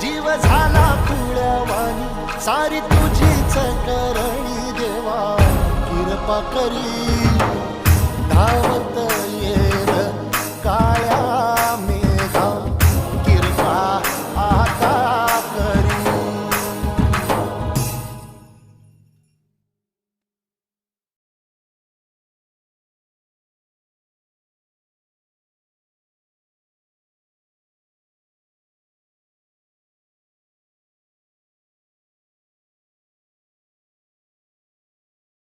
जीव झाला तुळ्यावानी सारी तुझीच करणी देवा. कृपा करी.